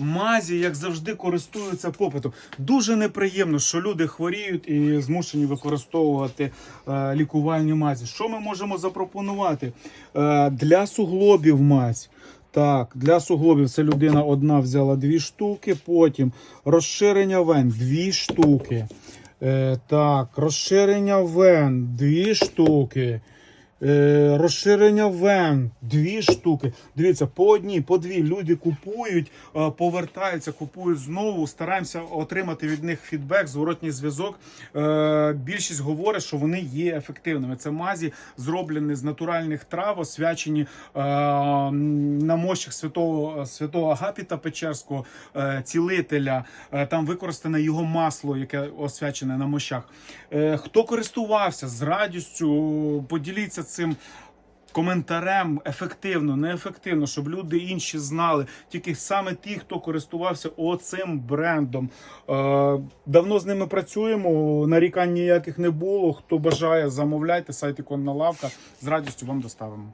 мазі, як завжди, користуються попитом. Дуже неприємно, що люди хворіють і змушені використовувати е, лікувальні мазі. Що ми можемо запропонувати? Е, для суглобів мазь. Так, для суглобів це людина одна взяла дві штуки, потім розширення вен дві штуки. Е, так, розширення вен дві штуки. Е, розширення вен дві штуки. Дивіться, по одній, по дві люди купують, е, повертаються, купують знову. Стараємося отримати від них фідбек, зворотній зв'язок. Е, більшість говорить, що вони є ефективними. Це мазі зроблені з натуральних трав, освячені на мощах святого, святого Агапіта Печерського, цілителя. Там використане його масло, яке освячене на мощах. Хто користувався з радістю, поділіться цим. Коментарем ефективно, неефективно, щоб люди інші знали. Тільки саме ті, хто користувався оцим брендом. Е, давно з ними працюємо. Нарікань ніяких не було. Хто бажає, замовляйте сайт іконна лавка. З радістю вам доставимо.